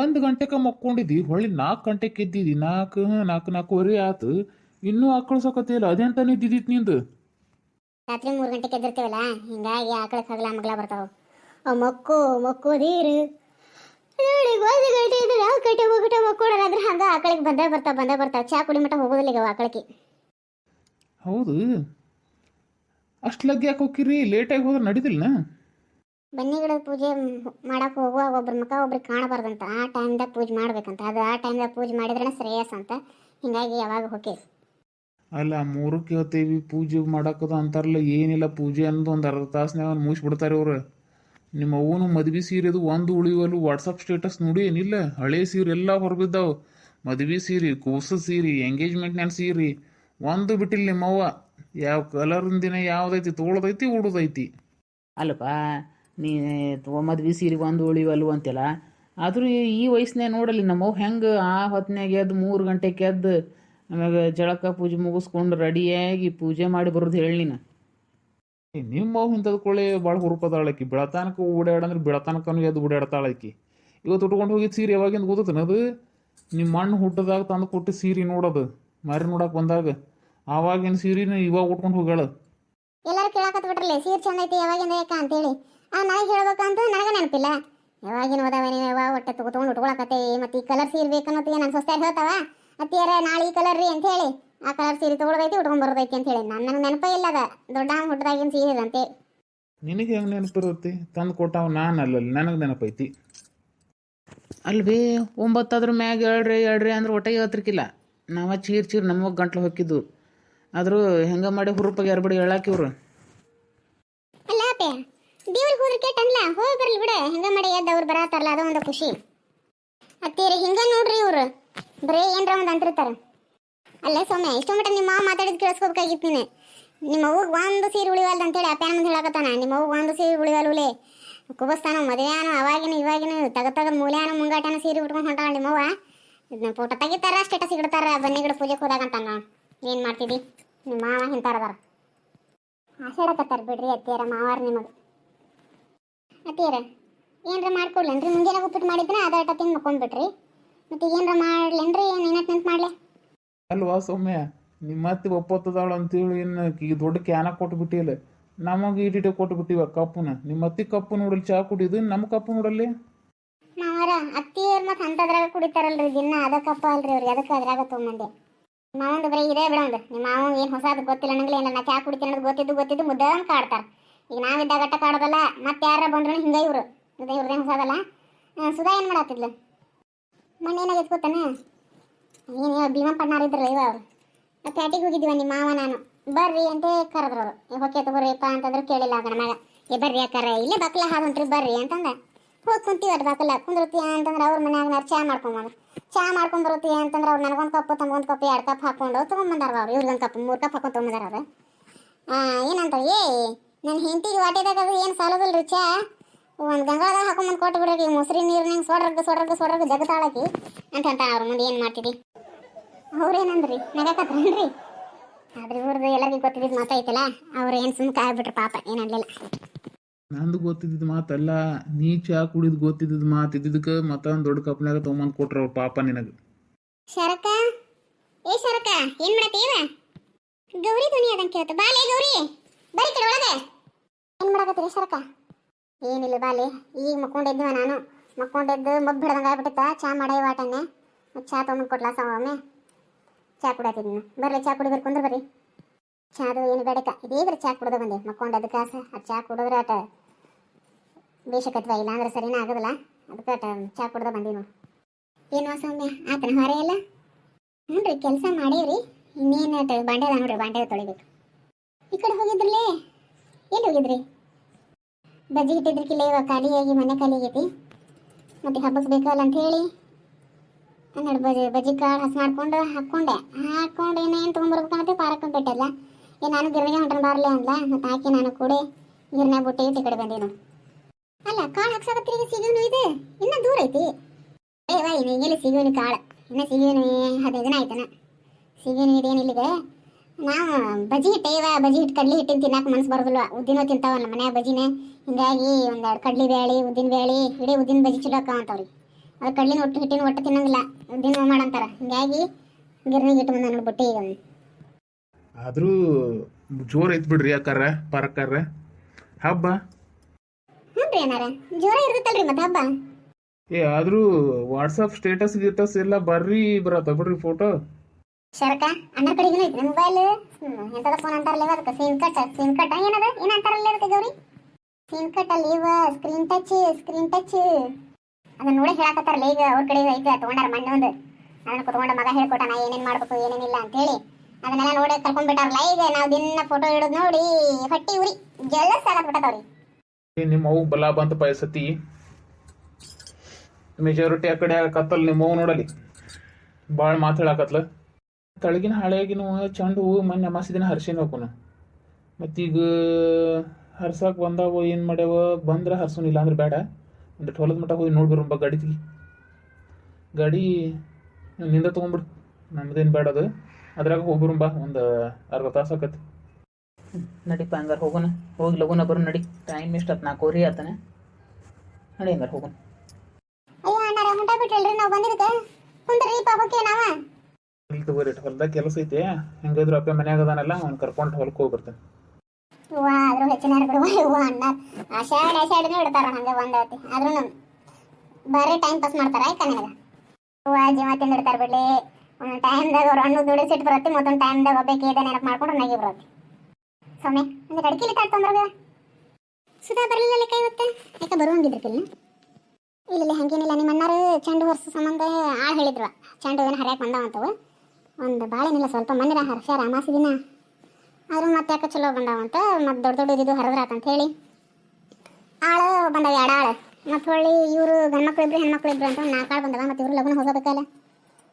ಒಂದು ಗಂಟೆಗೆ ಮಕ್ಕೊಂಡಿದ್ದಿ ಹೊಳ್ಳಿ ನಾಲ್ಕು ಗಂಟೆಗೆ ಎದ್ದಿದ್ದಿ ನಾಲ್ಕು ನಾಲ್ಕು ನಾಲ್ಕೂವರೆ ಆತು. ಇನ್ನೂ ಆಕಳ್ಸಕತ್ತಿಲ್ಲ ಅದೇಂತ ನಿದ್ದಿದ್ದಿತ್ತು ನಿಂದು? ರಾತ್ರಿ ಮೂರು ಗಂಟೆಗೆ ಎದ್ದಿರ್ತೀವಲ್ಲ ಹಿಂಗಾಗಿ ಆಕಳ ಹಗಲ ಮಗ್ಲ ಬರ್ತಾವ. ಅವ್ ಮಕ್ಕು ಮಕ್ಕು ನೀರು ನೋಡಿ ಒಂದು ಗಂಟೆ ಇದ್ರೆ ನಾಲ್ಕು ಗಂಟೆ ಹೋಗ್ಬಿಟ್ಟು ಮಕ್ಕೊಡೋದಾದ್ರೆ ಹಂಗ ಆಕಳಿಗೆ ಬಂದೇ ಬರ್ತಾವ ಬಂದೇ ಬರ್ತಾವ. ಚಾ ಕುಡಿ ಮಟ್ಟ ಹೋಗೋದಿಲ್ಲ ಈಗ ಆಕಳಿಗೆ. ಹೌದು. ಅಷ್ಟು ಲಗ್ಗೆ ಯಾಕೆ ಹೋಗಿರಿ ಲೇಟಾಗಿ ಹೋದ್ರೆ ನಡೀತಿಲ್ಲ ಬನ್ನಿ ಗಿಡದ ಪೂಜೆ ಮಾಡಕ್ಕೆ ಹೋಗುವಾಗ ಒಬ್ರ ಮುಖ ಒಬ್ರಿಗೆ ಕಾಣಬಾರ್ದಂತ ಆ ಟೈಮ್ದಾಗ ಪೂಜೆ ಮಾಡ್ಬೇಕಂತ. ಅದು ಆ ಟೈಮ್ದಾಗ ಪೂಜೆ ಮಾಡಿದ್ರೆ ಶ್ರೇಯಸ್ ಅಂತ. ಹಿಂಗಾಗಿ ಯಾವಾಗ ಹೋಗಿ ಅಲ್ಲ ಮೂರಕ್ಕೆ ಹೇಳ್ತೀವಿ ಪೂಜೆ ಮಾಡಕ್ಕದು ಅಂತಾರಲ್ಲ ಏನಿಲ್ಲ ಪೂಜೆ ಅನ್ನೋದು ಒಂದು ಅರ್ಧ ತಾಸ್ನಾಗ ಮುಗಿಸ್ಬಿಡ್ತಾರೆ ಅವ್ರು. ನಿಮ್ಮ ಅವನು ಮದ್ವೆ ಸೀರೆದು ಒಂದು ಉಳಿವಲು ವಾಟ್ಸಪ್ ಸ್ಟೇಟಸ್ ನೋಡಿ ಏನಿಲ್ಲ ಹಳೆ ಸೀರೆ ಎಲ್ಲ ಹೊರಬಿದ್ದಾವೆ. ಮದ್ವೆ ಸೀರೆ ಕೂಸು ಸೀರೆ ಎಂಗೇಜ್ಮೆಂಟ್ನ್ಯಾನ ಸೀರೆ ಒಂದು ಬಿಟ್ಟಿಲ್ಲ ನಿಮ್ಮವ್ವ. ಯಾವ ಕಲರಿನ ದಿನ ಯಾವ್ದೈತಿ ತೋಳದೈತಿ ಉಡುದೈತಿ. ಅಲ್ಲಪ್ಪ ನೀ ಮದ್ವೆ ಸೀರೆ ಒಂದು ಉಳಿವಲ್ವ ಅಂತೆಲ್ಲ ಆದರೂ ಈ ವಯಸ್ಸಿನಾಗ ನೋಡಲಿ ನಮ್ಮವ್ ಹೆಂಗೆ ಆ ಹೊತ್ನ್ಯಾಗ ಎದ್ದು ಮೂರು ಗಂಟೆಗೆ ಎದ್ದು ಆಮೇಲೆ ಜಳಕ ಪೂಜೆ ಮುಗಿಸ್ಕೊಂಡು ರೆಡಿಯಾಗಿ ಪೂಜೆ ಮಾಡಿ ಬರೋದು ಹೇಳಿ ನೀನು. ಏ, ನಿಮ್ಮ ಅವ್ವ ಇಂಥದ್ ಕೊಳ್ಳೆ ಭಾಳ ಹುರುಪದಾಳಕಿ. ಬೆಳತಾನಕ ಓಡಾಡಂದ್ರೆ ಬೆಳತಾನಕನು ಎದ್ದು ಓಡಾಡ್ತಾಳಕಿ ಇವತ್ತು ಉಟ್ಕೊಂಡು ಹೋಗಿದ್ದು ಸೀರೆ ಯಾವಾಗಿಂದ ಗೊತ್ತನ ಅದು? ನಿಮ್ಮ ಮಣ್ಣು ಹುಟ್ಟದಾಗ ತಂದು ಕೊಟ್ಟು ಸೀರೆ ನೋಡೋದು ಮಾರಿ ನೋಡಕ್ಕೆ ಬಂದಾಗ. ಆವಾಗಿನ ಸೀರೆನ ಇವಾಗ ಉಟ್ಕೊಂಡು ಹೋಗ್ಯಾಳ. ಎಲ್ಲರೂ ಕೇಳಕತ್ ಬಿಟ್ರಲ್ಲ ಸೀರೆ ಚಂದ ಐತಿ ಯಾವಾಗಿಂದ ಯಾಕ ಅಂತೇಳಿ. ಆ ನನಗೆ ಹೇಳ್ಬೇಕಂತ ನನಗೆ ನೆನಪಿಲ್ಲ. ಯಾವಾಗಿನ ಹೋದವ ನೀವು ಯಾವಾಗ ಒಟ್ಟೆ ತಗೊಂಡು ಉಟ್ಕೊಳಕತ್ತೆ? ಮತ್ತೆ ಈ ಕಲರ್ ಸೀರೆ ಬೇಕನ್ನೋತಿಗೆ ನನ್ನ ಸೊಸ್ತ್ಯಾಗ ಹೇಳ್ತಾವ? ಅತ್ತಿಯರ ನಾಳೆ ಈ ಕಲರ್ ರೀ ಅಂತ ಹೇಳಿ. ಆ ಕಲರ್ ಸೀರೆ ತಗೊಳ್ದೈತಿ ಉಟ್ಕೊಂಡು ಬರೋದೈತಿ ಅಂತ ಹೇಳಿ. ನನ್ನ ನನಗೆ ನೆನಪೇ ಇಲ್ಲ ಅದ. ದೊಡ್ಡ ಹುಟ್ಟದಾಗಿನ ಸೀರೆ ಅಂತೆ. ನಿನಗೆ ಹೆಂಗೆ ನೆನಪಿರುತ್ತೆ ತಂದು ಕೊಟ್ಟಾವ ನಾನು ಅಲ್ಲಲ್ಲಿ. ನನಗೆ ನೆನಪೈತಿ. ಅಲ್ವೇ ಒಂಬತ್ತಾದ್ರ ಮ್ಯಾಗ ಹೇಳ್ರಿ ಹೇಳ್ರಿ ಅಂದ್ರೆ ಒಟ್ಟೆ ಹೇಳ್ತಿರ್ಕಿಲ್ಲ. ನಾವ ಚೀರ್ ಚೀರ್ ನಮಗೆ ಗಂಟ್ಲು ಹೊಕ್ಕಿದ್ದು ಆದರೂ ಹೆಂಗೆ ಮಾಡಿ ಹುರುಪಾಗಿ ಯಾರು ಬಿಡಿ ಹೇಳಾಕಿ ಇವ್ರು. ಅಲ್ಲ ಅಪ್ಪೆ ದೇವ್ರಿಗೆ ಅನ್ಲ ಹೋಗಿ ಬರ್ಲಿ ಬಿಡ. ಹೆಂಗ ಮಾಡಿ ಎದ್ದು ಅವ್ರು ಬರತ್ತಾರಲ್ಲ, ಅದೋ ಒಂದು ಖುಷಿ. ಅತ್ತೀರಿ, ಹಿಂಗ ನೋಡ್ರಿ ಇವ್ರು. ಬರೇ ಏನ್ರ ಒಂದು ಅಂತಿರ್ತಾರ. ಅಲ್ಲೇ ಸೌಮ್ಯ ಇಷ್ಟು ಮಟ್ಟ ನಿಮ್ಮ ಮಾತಾಡಿದ್ ಕೇಳಿಸ್ಕೋಬೇಕಾಗಿತ್ತು ನೀನು. ನಿಮ್ಮ ಅವ್ಗೆ ಒಂದು ಸೀರೆ ಉಳಿವಲ್ದು ಅಂತೇಳಿ ಅಪ್ಪ ಮುಂದೆ ಹೇಳಕತ್ತಾನ. ನಿಮ್ಮ ಅವ್ಗೆ ಒಂದು ಸೀರೆ ಉಳಿವಲ್ಲೆ ಕುಬಸ್ತಾನ ಮದುವೆಯಾನು ಅವಾಗಿನ ಇವಾಗಿನ, ತಗ ತಗ ಮೂಲ್ಯಾನ ಮುಂಗಾಟನ ಸೀರೆ ಉಟ್ಕೊಂಡು ಹೊಂಟಾಳ ನಿಮ್ಮವ್ವ ಇದನ್ನ ಫೋಟೋ ತೆಗಿತಾರ, ಸ್ಟೇಟಸ್ ಇಡ್ತಾರ ಬನ್ನಿ ಗಿಡ ಪೂಜೆಗೆ ಹೋದಾಗ ಅಂತ ಏನು ಮಾಡ್ತಿದ್ದಿ ನಿಮ್ಮ ಮಾವ ಹಿಂತಾರದಾರ. ಆಶಾಡಕತ್ತಾರ ಬಿಡ್ರಿ ಅತ್ತಿಯರ ಮಾವಾರ ನಿಮಗೆ. ಅತ್ತಿಯರ ಏನ್ರ ಮಾಡ್ಕೊಡ್ಲೇನ್ರಿ? ಮುಂಜಾನೆ ಉಪ್ಪಿಟ್ಟು ಮಾಡಿದ್ರೆ ಅದ ಆಟ ತಿಂದು ಮಕ್ಕೊಂಡ್ಬಿಟ್ರಿ. ಮತ್ತೆ ಏನ್ರ ಮಾಡ್ಲೇನ್ರಿ? ನಿನ್ನಟ್ ನಿಂತು ಮಾಡ್ಲೆ? ಅಲ್ವಾ ಸೌಮ್ಯ? ನಿಮ್ಮ ಮತ್ತೆ ಒಪ್ಪತ್ತದಾಳ ಅಂತೇಳಿ ಏನು ಈ ದೊಡ್ಡ ಕ್ಯಾನ ಕೊಟ್ಟು ಬಿಟ್ಟಿಲ್ಲ ನಮಗೆ ಇಟಿಟ ಕೊಟ್ಟು ಬಿಟ್ಟಿವ ಕಪ್ಪುನ. ನಿಮ್ಮ ಅತ್ತಿ ಕಪ್ಪು ನೋಡಲಿ ಚಾ ಕುಡಿದು ನಮ್ಮ ಕಪ್ಪು ನೋಡಲ್ಲಿ? ಮಾವಾರ ಅತ್ತಿಯರ್ ಮತ್ತೆ ಅಂತದ್ರಾಗ ಕುಡಿತಾರಲ್ರಿ ದಿನ ಅದಕ್ಕಪ್ಪ ಅಲ್ರಿ ಅವ್ರಿಗೆ. ಅದಕ್ಕೆ ಅದ್ರಾಗ ತೊಗೊಂಬಂದೆ. ಮಾವಂದು ಬರೀ ಇದೇ ಬಿಡೋದು ನಿಮ್ಮ ಮಾವ ಏನು ಹೊಸದು ಗೊತ್ತಿಲ್ಲ ನನಗೆ ಏನಿಲ್ಲ ನಾ ಚಾ ಕುಡಿತೀನಿ ಅನ್ನೋದು ಗೊತ್ತಿದ್ದು ಗೊತ್ತಿದ್ದು ಮುದ್ದೆ ಕಾಡ್ತಾರ. ಈಗ ನಾವಿದ್ದಾಗ ಅಟ್ಟ ಕಾಡೋದಲ್ಲ, ಮತ್ತೆ ಯಾರ ಬಂದ್ರು ಹಿಂಗೆ ಇವರು. ಇದು ಹೊಸದಲ್ಲ ಸುದಾ ಸುಧಾ ಏನು ಮಾಡತ್ತಿದ್ಲು ಮೊನ್ನೆ ಏನಾಗೈತೆ ಗೊತ್ತಾನ? ಏನು ಭೀಮಪ್ಪಣ್ಣಾರ ಇದ್ರಲ್ಲ ಇವ ಅವರು. ಪ್ಯಾಟಿಗೆ ಹೋಗಿದ್ವಿ ನಿಮ್ಮ ಮಾವ ನಾನು. ಬರ್ರಿ ಅಂತ ಕರೆದ್ರು ಅವರು. ಹೊಕ್ಕೆ ತಗೋರಿಪ್ಪ ಅಂತಂದ್ರೆ ಕೇಳಿಲ್ಲ ಆಗ ಮಗ ಏ, ಬರ್ರಿ ಯಾಕಾರ, ಇಲ್ಲೇ ಬಕ್ಲ ಹಾಕೊಂಡ್ರಿ ಬರ್ರಿ ಅಂತಂದ. ಹೋಗಿ ಕುಂತೀವಿ ಅದು ಬಕ್ಲ ಕುಂದಿರ್ತೀಯ ಅಂತಂದ್ರೆ ಅವ್ರ ಮನ್ಯಾಗ ಚಾ ಮಾಡ್ಕೊಂಬಂದು ಚಾ ಮಾಡ್ಕೊಂಡು ಬರುತ್ತೀಯ ಅಂತಂದ್ರೆ ಅವ್ರು ನನಗೊಂದು ಕಪ್ಪು, ತಮ್ಗೊಂದು ಕಪ್ಪು, ಎರಡು ಕಪ್ ಹಾಕೊಂಡು ತೊಗೊಂಬಂದಾರ ಅವ್ರು. ಇವ್ರಿಗೊಂದು ಕಪ್, ಮೂರು ಕಪ್ ಹಾಕೊಂಡು ತೊಗೊಂಬಂದಾರ ಅವ್ರು. ಏನಂತ ಏ ನನ್ನ ಹೆಂಡತಿಗೆ ವಾಟೆದಾಗ ಅದು ಏನು ಸಾಲೋದಲ್ಲ ಚಾ ಒಂದು ಗಂಗಾಳದಾಗ ಹಾಕೊಂಬಂದು ಕೊಟ್ಟು ಬಿಡ್ರಿ ಮೊಸರಿ ನೀರಿನಾಗ ಸೊಡ್ರಗ ಸೊಡ್ರಗ ಸೊಡ್ರಗ್ ಜಗತಾಳಕಿ. ಅಂತ ಅಂತ ಅವ್ರ ಮುಂದೆ ಏನು ಮಾಡ್ತಿದ್ದಿ ಅವ್ರೇನಂದ್ರಿ? ನಗಾಕತ್ರಿ ಆದ್ರೆ ಇವ್ರದ್ದು ಎಲ್ಲರಿಗೂ ಗೊತ್ತಿದ್ದು ಮಾತಾಯ್ತಲ್ಲ ಅವ್ರು ಏನು ಸುಮ್ಮನೆ ಕಾಯ್ಬಿಟ್ರು ಪಾಪ ಏನು ಅನ್ಲಿಲ್ಲ ನಂದು ಗೊತ್ತಿದ್ದ ಮಾತಲ್ಲ ನೀ ಚಾ ಕುಡಿದ್ ಗೊತ್ತಿದ್ದ ಮಾತು ಇದ್ದಿದ್ದಕ್ಕೆ ಮತ್ತೊಂದು ದೊಡ್ಡ ಕಪ್ನಾಗ ತೊಗೊಂಬಂದು ಕೊಟ್ರು ಅವ್ರ ಪಾಪ ನಿನಗೆ. ಶರಕ ಏ ಶರಕ ಏನ್ ಮಾಡತ್ತೀವ ಗೌರಿ ಧ್ವನಿ ಅದಂಗೆ ಕೇಳ್ತ ಬಾಲೇ ಗೌರಿ ಬರೀ ಕಡೆ ಒಳಗೆ. ಏನ್ ಮಾಡಕತ್ತೀರಿ ಸರಕ ಏನಿಲ್ಲ ಬಾಲಿ ಈಗ ಮಕ್ಕೊಂಡಿದ್ವ ನಾನು. ಮಕ್ಕೊಂಡಿದ್ದು ಮಬ್ಬು ಹಿಡ್ದಂಗೆ ಆಗ್ಬಿಟ್ಟಿತ್ತ, ಚಾ ಮಾಡೇ ವಾಟನ್ನೇ ಚಾ ತೊಗೊಂಡು ಕೊಟ್ಲ ಒಮ್ಮೆ. ಚಾ ಕುಡತ್ತಿದ್ನು ಬರ್ರಿ, ಚಾ ಕುಡಿದ್ರೆ ಕುಂದ್ರ ಬರ್ರಿ. ಚಾದು ಏನು ಬೇಡಕ? ಇದೇವ್ರ ಚಾ ಕುಡ್ದು ಬಂದೆ. ಮಕ್ಕೊಂಡದ ಕಾಸ ಆ ಚಾ ಕುಡಿದ್ರೆ ಆಟ ಬೇಷಕತ್ವ ಇಲ್ಲ ಅಂದ್ರೆ ಸರಿನ ಆಗೋದಿಲ್ಲ. ಅದಕ್ಕೆ ಆಟ ಚಾ ಕುಡ್ದು ನಾವು ಏನು ಸೌಮ್ಯ ಆತನ ಹೊರೆ ಎಲ್ಲ? ರೀ ಕೆಲಸ ಮಾಡೀವ್ರಿ. ಇನ್ನೇನು ಬಾಂಡೆ ಅದ ನೋಡ್ರಿ ಬಾಂಡೆ ತೊಳಿಬೇಕು. ಈ ಕಡೆ ಹೋಗಿದ್ರಲ್ಲೇ ಎಲ್ಲಿ ಹೋಗಿದ್ರಿ? ಬಜ್ಜಿ ಇಟ್ಟಿದ್ರಕ್ಕಿಲ್ಲ ಇವಾಗ ಖಾಲಿಯಾಗಿ, ಮನೆ ಖಾಲಿ ಆಗೈತಿ ಮತ್ತೆ ಹಬ್ಬಕ್ಕೆ ಬೇಕಲ್ಲ ಅಂತ ಹೇಳಿ ಹನ್ನೆರಡು ಬಜ್ಜಿ ಬಜ್ಜಿ ಕಾಳು ಹಸಿ ಮಾಡ್ಕೊಂಡು ಹಾಕ್ಕೊಂಡೆ. ಹಾಕ್ಕೊಂಡು ಏನೇನು ಮತ್ತೆ ಪಾರಕ್ಕೆ ಬಿಟ್ಟಲ್ಲ ಏ, ನಾನು ಗಿರಣಿಗೆ ಹೊಂಟ್ರೆ ಬಾರ್ಲಿ ಅಂದ್ಲ. ಮತ್ತೆ ಹಾಕಿ ನಾನು ಕೂಡ ಗಿರ್ನಾಗ ಬಿಟ್ಟು ಇಟ್ಟು ಕಡೆ ಅಲ್ಲ, ಕಾಳು ಹಾಕ್ಸಕತ್ತೀರಿ ಸಿಗೋನು ಇದು? ಇನ್ನೂ ದೂರ ಐತಿ. ಏ, ವಾ ಇನ್ನು ಎಲ್ಲಿ ಸಿಗೋನಿ ಕಾಳು? ಇನ್ನು ಸಿಗೋನು ಹದಿನೈದು ದಿನ ಆಯ್ತನ. ಸಿಗೋನು ಇದೇನು ಇಲ್ಲಿಗೆ? ನಾವು ಬಜಿ ಹಿಟ್ಟೆ ಇವ ಬಜಿ ಹಿಟ್ಟು ಕಡ್ಲಿ ಹಿಟ್ಟಿನ ತಿನ್ನಕ್ಕೆ ಮನ್ಸು ಬರೋದಿಲ್ವ? ಉದ್ದಿನ ತಿಂತಾವಲ್ಲ ಮನ್ಯಾಗ ಬಜಿನೇ ಹಿಂಗಾಗಿ ಒಂದೆರಡು ಕಡ್ಲಿ ಬೇಳಿ ಉದ್ದಿನ ಬೇಳೆ ಇಡೀ ಉದ್ದಿನ ಬಜಿ ಅಕ್ಕಾವ ಅಂತವ್ರಿ. ಅದು ಕಡ್ಲಿನ ಒಟ್ಟು ಹಿಟ್ಟಿನ ಒಟ್ಟು ತಿನ್ನಂಗಿಲ್ಲ. ಉದ್ದಿನ ಮಾಡಂತಾರ. ಹಿಂಗಾಗಿ ಗಿರ್ನಿಗೆ ಇಟ್ಟು ಬಂದ ಬುಟ್ಟಿ ಈಗ. ಆದರೂ ಜೋರ್ ಐತ್ ಬಿಡ್ರಿ ಅಕ್ಕಾರ ಪಾರಕ್ಕಾರ ಹಬ್ಬ? ಹ್ಞೂ ರೀ ಏನಾರ ಜೋರ ಇರ್ತೈತಲ್ರಿ ಮತ್ತೆ ಹಬ್ಬ? ಏ ಆದರೂ ವಾಟ್ಸಪ್ ಸ್ಟೇಟಸ್ ಗಿಟಸ್ ಎಲ್ಲ ಬರ್ರಿ ಬರತ್ತ ಬಿಡ್ರಿ ಫೋಟೋ ಶರಕ ಅಣ್ಣ ಕಡೆಗೂ ಐತಿ? ಮೊಬೈಲ್ ಎಂತದ ಫೋನ್ ಅಂತಾರಲ್ಲ ಅದಕ್ಕೆ ಸಿಮ್ ಕಟ್ ಸಿಮ್ ಕಟ್ ಏನದ? ಏನ ಅಂತಾರಲ್ಲ ಅದಕ್ಕೆ ಗೌರಿ? ಸಿಮ್ ಕಟ್ ಅಲ್ಲಿ ಇವ ಸ್ಕ್ರೀನ್ ಟಚ್ ಸ್ಕ್ರೀನ್ ಟಚ್ ಅದನ್ನ ನೋಡಿ ಹೇಳಕತ್ತಾರಲ್ಲ ಈಗ ಅವ್ರ ಕಡೆ ಐತೆ ತಗೊಂಡಾರ ಮಣ್ಣು ಒಂದು. ಅದನ್ನ ಕುತ್ಕೊಂಡ ಮಗ ಹೇಳ್ಕೊಟ್ಟ ನಾ ಏನೇನ್ ಮಾಡ್ಬೇಕು ಏನೇನಿಲ್ಲ ಅಂತೇಳಿ ಅದನ್ನೆಲ್ಲ ನೋಡಿ ಕರ್ಕೊಂಡ್ಬಿಟ್ಟಾರಲ್ಲ ಈಗ ನಾವು ದಿನ ಫೋಟೋ ಇಡೋದು ನೋಡಿ ಹೊಟ್ಟಿ ಉರಿ ಜಲಸ್ ಆಗತ್ ಬಿಟ್ಟದವ್ರಿ ಏ, ನಿಮ್ಮ ಅವು ಬಲ ಬಂತ ಪಯಸತಿ ಮೆಜಾರಿಟಿ ಆ ಕಡೆ ಕತ್ತಲ್ ನಿಮ್ಮ ನೋಡಲಿ. ಭಾಳ ಮಾತಾಡಕತ್ಲ. ತಳಗಿನ ಹಳೆಗಿನ ಚಂಡು ಹೂವು ಮೊನ್ನೆ ಅಮಾಸಿ ದಿನ ಹರ್ಸಿನ ಹೋಗುನು ಮತ್ತೀಗ ಹರ್ಸಕ್ಕೆ ಬಂದಾವ ಏನು ಮಾಡ್ಯಾವ ಬಂದ್ರೆ ಹರ್ಸೋನಿಲ್ಲ ಅಂದ್ರೆ ಬೇಡ ಒಂದು ಹೊಲದ ಮಟ್ಟ ಹೋಗಿ ನೋಡಿ ಬರೋಂಬ ಗಾಡಿ ತೆಗಿ ಗಾಡಿ ನಿಂದ ತೊಗೊಂಬಿಡು ನಮ್ದೇನು ಬೇಡ ಅದು. ಅದ್ರಾಗ ಬಾ ಒಂದು ಅರ್ಧ ತಾಸು ಆಕತಿ ನಡಿಪ ಹಂಗಾರೆ ಹೋಗೋಣ ಹೋಗಿ ಲಗುನ ಬರೋ ನಡಿ. ಟೈಮ್ ಎಷ್ಟು ಆತು ನಾಲ್ಕೂವರೆ ಆತನ. ನಡಿ ಹಂಗಾರೆ ಹೋಗೋಣ ಅಯ್ಯೋ ಬಿಟ್ರಲ್ರಿ ನಾವು ಬಂದಿದ್ದಕ್ಕೆ? ಕುಂದ್ರಿ ಪಾಪಕ್ಕೆ ನಾವ. ಇಲ್ಲಿ ತಗೋರಿ ಹೊಲ್ದಾಗ ಕೆಲಸ ಐತೆ, ಹೆಂಗಾದ್ರು ಅಪ್ಪ ಮನ್ಯಾಗ ಅದಾನಲ್ಲ, ಅವ್ನು ಕರ್ಕೊಂಡು ಹೊಲಕ್ಕೆ ಹೋಗಿ ಬರ್ತೇನೆ ವಾ ಅದ್ರ ಹೆಚ್ಚಿನ ಬಿಡುವ ಇವ ಅಣ್ಣ. ಆಷಾಢ ಆಷಾಢನೇ ಇಡ್ತಾರ, ಹಂಗೆ ಒಂದೈತಿ ಆದ್ರೂ ಬರೀ ಟೈಮ್ ಪಾಸ್ ಮಾಡ್ತಾರ, ಆಯ್ತಾ ನಿನಗ? ವಾ ಜೀವ ತಿಂದಿಡ್ತಾರ ಬಿಡ್ಲಿ. ಒಂದೊಂದು ಟೈಮ್ದಾಗ ಅವ್ರು ಹಣ್ಣು ದುಡಿಸಿಟ್ಟು ಬರುತ್ತೆ, ಮತ್ತೊಂದು ಟೈಮ್ದಾಗ ಒಬ್ಬಕ್ಕೆ ಇದೆ ನೆನಪು ಮಾಡ್ಕೊಂಡು ನಗಿ ಬರುತ್ತೆ. ಸೊಮ್ಮೆ ಒಂದು ಅಡಿಕೆಲಿ ತಾಡ್ತಂದ್ರಾಗ ಸುಧಾ ಬರಲಿಲ್ಲ ಕೈ ಇವತ್ತು ಯಾಕೆ ಬರುವಂಗಿದ್ರಕಿಲ್ಲ ಇಲ್ಲ ಹಂಗೇನಿಲ್ಲ. ನಿಮ್ಮ ಅಣ್ಣಾರು ಚೆಂಡು ವರ್ಷ ಸಂಬಂಧ ಆಳ್ ಹೇಳಿದ್ರು. ಚೆಂಡು ಏನು ಹರಿಯಕ್ಕೆ ಬಂದಾವಂತವು ಒಂದು ಬಾಳೆನಿಲ್ಲ ಸ್ವಲ್ಪ ಮಂದಿರ ಹರ್ಷಾರ ಅಮಾಸಿ ದಿನ ಆದ್ರೂ ಮತ್ತೆ ಯಾಕೆ ಚಲೋ ಬಂದಾವಂತ ಮತ್ತೆ ದೊಡ್ಡ ದೊಡ್ಡ ಇದ್ದು ಹರಿದ್ರಾತ ಅಂತ ಹೇಳಿ. ಆಳು ಬಂದವ ಎರಡು ಆಳು. ಮತ್ತು ಹೊಳ್ಳಿ ಇವರು ಗಂಡ್ಮಕ್ಳು ಇಬ್ರು ಹೆಣ್ಮಕ್ಳು ಇಬ್ರು ಅಂತ ನಾಲ್ಕು ಆಳು ಬಂದವ ಮತ್ತು ಇವರು ಲಗ್ನ ಹೋಗಬೇಕಲ್ಲ.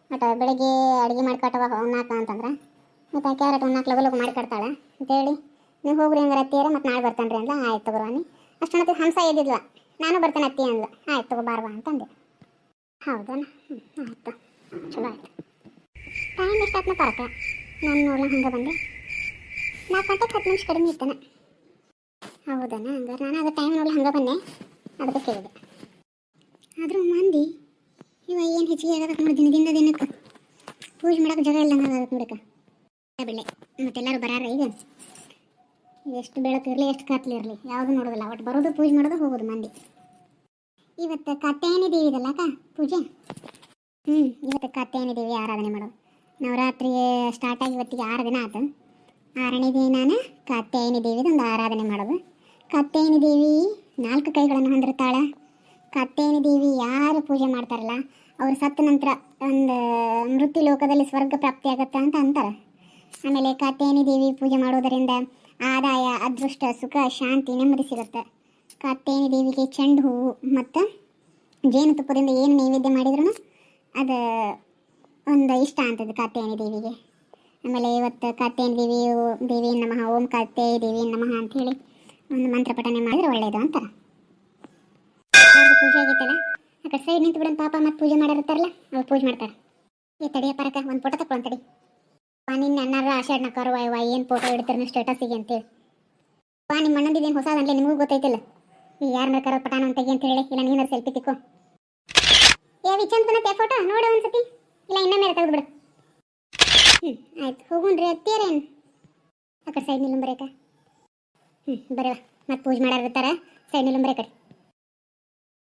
ಮತ್ತು ಬೆಳಿಗ್ಗೆ ಅಡುಗೆ ಮಾಡಿ ಕಟ್ಟವ ನಾಲ್ಕು ಅಂತಂದ್ರೆ. ಮತ್ತೆ ಕ್ಯಾರೆಟ್ ಯಾರಟ್ಟು ನಾಲ್ಕು ಲಗು ಲಗು ಮಾಡಿ ಕಟ್ತಾಳೆ ಅಂತೇಳಿ ನೀವು ಹೋಗ್ರಿ ಹಂಗಾರೆ ಅತ್ತಿಯರ ಮತ್ತು ನಾಳೆ ಬರ್ತಾನೆ ರೀ ಆಯ್ತು ತಗೋರು ಅಷ್ಟು ಮತ್ತೆ ಹಂಸ ಇದ್ದಿಲ್ಲ ನಾನು ಬರ್ತೇನೆ ಅತ್ತಿ ಅಂದ್ಲ. ಆಯ್ತು ತಗೋ ಬಾರ್ವಾ ಅಂತಂದೆ. ಹೌದಾ ಹ್ಞೂ ಆಯ್ತು. ಚಲೋ ಆಯ್ತು. ಟೈಮ್ ಎಷ್ಟಾತ್ನ ಪರಕ ನಾನು ನೋಡ್ಲ ಹಂಗೆ ಬಂದೆ. ನಾಲ್ಕು ಗಂಟೆಗೆ ಹತ್ತು ನಿಮಿಷ ಕಡಿಮೆ ಇತ್ತನ ಹೌದನ? ಹಂಗಾರೆ ನಾನು ಅದು ಟೈಮ್ ನೋಡಿ ಹಂಗೆ ಬಂದೆ. ಅದಕ್ಕೆ ಕೇಳಿದೆ. ಆದರೂ ಮಂದಿ, ಇವ ಏನು ಹೆಚ್ಚಿಗೆ ಆಗತ್ತೆ ನೋಡಿ ದಿನದಿಂದ ದಿನಕ್ಕೆ ಪೂಜೆ ಮಾಡೋಕೆ ಜಾಗ ಇಲ್ಲ ಆಗತ್ತೆ ನೋಡಕ್ಕೆ. ಬೆಳೆ. ಮತ್ತೆಲ್ಲರೂ ಬರಾರ ಈಗ. ಎಷ್ಟು ಬೆಳಕು ಇರಲಿ, ಎಷ್ಟು ಕತ್ಲು ಇರಲಿ, ಯಾವುದು ನೋಡೋದಿಲ್ಲ. ಒಟ್ಟು ಬರೋದು, ಪೂಜೆ ಮಾಡೋದು, ಹೋಗೋದು ಮಂದಿ. ಇವತ್ತು ಕಾತ್ಯಾಯನಿ ದೇವಿ ಇದಲ್ಲ ಪೂಜೆ? ಹ್ಞೂ ಇವತ್ತು ಕಾತ್ಯಾಯನಿ ದೇವಿ ಆರಾಧನೆ ಮಾಡೋದು. ನವರಾತ್ರಿ ಸ್ಟಾರ್ಟ್ ಆಗಿ ಇವತ್ತಿಗೆ ಆರು ದಿನ ಆಯ್ತು ಆರನೇ ದಿನಾನ ಕಾತ್ಯಾಯನಿ ದೇವಿದು ಒಂದು ಆರಾಧನೆ ಮಾಡೋದು. ಕಾತ್ಯಾಯಿನಿ ದೇವಿ ನಾಲ್ಕು ಕೈಗಳನ್ನು ಹೊಂದಿರ್ತಾಳೆ ಕಾತ್ಯಾಯಿನಿ ದೇವಿ ಯಾರು ಪೂಜೆ ಮಾಡ್ತಾರಲ್ಲ, ಅವರು ಸತ್ತ ನಂತರ ಒಂದು ಮೃತ್ಯು ಲೋಕದಲ್ಲಿ ಸ್ವರ್ಗ ಪ್ರಾಪ್ತಿ ಆಗುತ್ತೆ ಅಂತ ಅಂತಾರೆ. ಆಮೇಲೆ ಕಾತ್ಯಾಯನಿ ದೇವಿ ಪೂಜೆ ಮಾಡೋದರಿಂದ ಆದಾಯ, ಅದೃಷ್ಟ, ಸುಖ, ಶಾಂತಿ, ನೆಮ್ಮದಿ ಸಿಗುತ್ತೆ. ಕಾತ್ಯಾಯನಿ ದೇವಿಗೆ ಚೆಂಡು ಹೂವು ಮತ್ತು ಜೇನುತುಪ್ಪದಿಂದ ಏನು ನೈವೇದ್ಯ ಮಾಡಿದ್ರು ಅದು ಒಂದು ಇಷ್ಟ ಅಂತದ್ದು ಕಾತ್ಯಾಯನಿ ದೇವಿಗೆ. ಆಮೇಲೆ ಇವತ್ತು ಕಾತ್ಯಾಯನಿ ದೇವಿ ದೇವಿ ನಮಃ ಓಂ ಕಾತ್ಯಾಯ ದೇವಿ ನಮಃ ಅಂತ ಹೇಳಿ ಒಂದು ಮಂತ್ರ ಪಠನೆ ಮಾಡಿದ್ರೆ ಒಳ್ಳೇದು ಅಂತ ಪೂಜೆ ಆಗಿತ್ತಲ್ಲ, ಆ ಕಡೆ ಸೈಡ್ ನಿಂತು ಬಿಡೋಣ ಪಾಪ ಮತ್ತೆ ಪೂಜೆ ಮಾಡಿರ್ತಾರಲ್ಲ, ಅವ್ರು ಪೂಜೆ ಮಾಡ್ತಾರೆ. ಈ ತಡಿಯ ಪರಕ ಒಂದು ಫೋಟೋ ತಗೊಳ್ ತಡಿ. ವಾ ನಿನ್ನ ಆಷಾಢನ ವಾಯ್ ಇವ ಏನು ಫೋಟೋ ಇಡ್ತಾರೆ ಸ್ಟೇಟಸ್ಸಿಗೆ ಅಂತೇಳಿ. ಪಾ ನಿಮ್ಮ ಅಣ್ಣಂದಿದ್ದೇನು ಹೊಸದನ್ಲೆ ನಿಮಗೂ ಗೊತ್ತೈತಿಲ್ಲ. ಈ ಯಾರು ಮೇಲೆ ಕರೋ ಪಟಾನ ಅಂತ ಹೇಳಿ, ಇಲ್ಲ ನೀನಾರು ಸೆಲ್ಫಿ ತಿಕ್ಕೋ. ಏ ವಿಚಂತ್ ಬಂದತ್ತೆ ಫೋಟೋ ನೋಡು ಒಂದ್ಸತಿ. ಇಲ್ಲ ಇನ್ನೊಮ್ಮೆ ತೆಗೆದು ಬಿಡು. ಹ್ಞೂ ಆಯ್ತು. ಹೋಗುಣ್ರಿ ಅತ್ತೀರೇನು ಆ ಕಡೆ ಸೈಡ್ ನಿಲ್ಲಂಬರೇಕ ಹ್ಞೂ ಬರೀವ ಮತ್ತೆ ಪೂಜೆ ಮಾಡ್ಯಾರ ಸೈಡ್ ನಿಲ್ಲಂಬರೇ ಕಡೆ.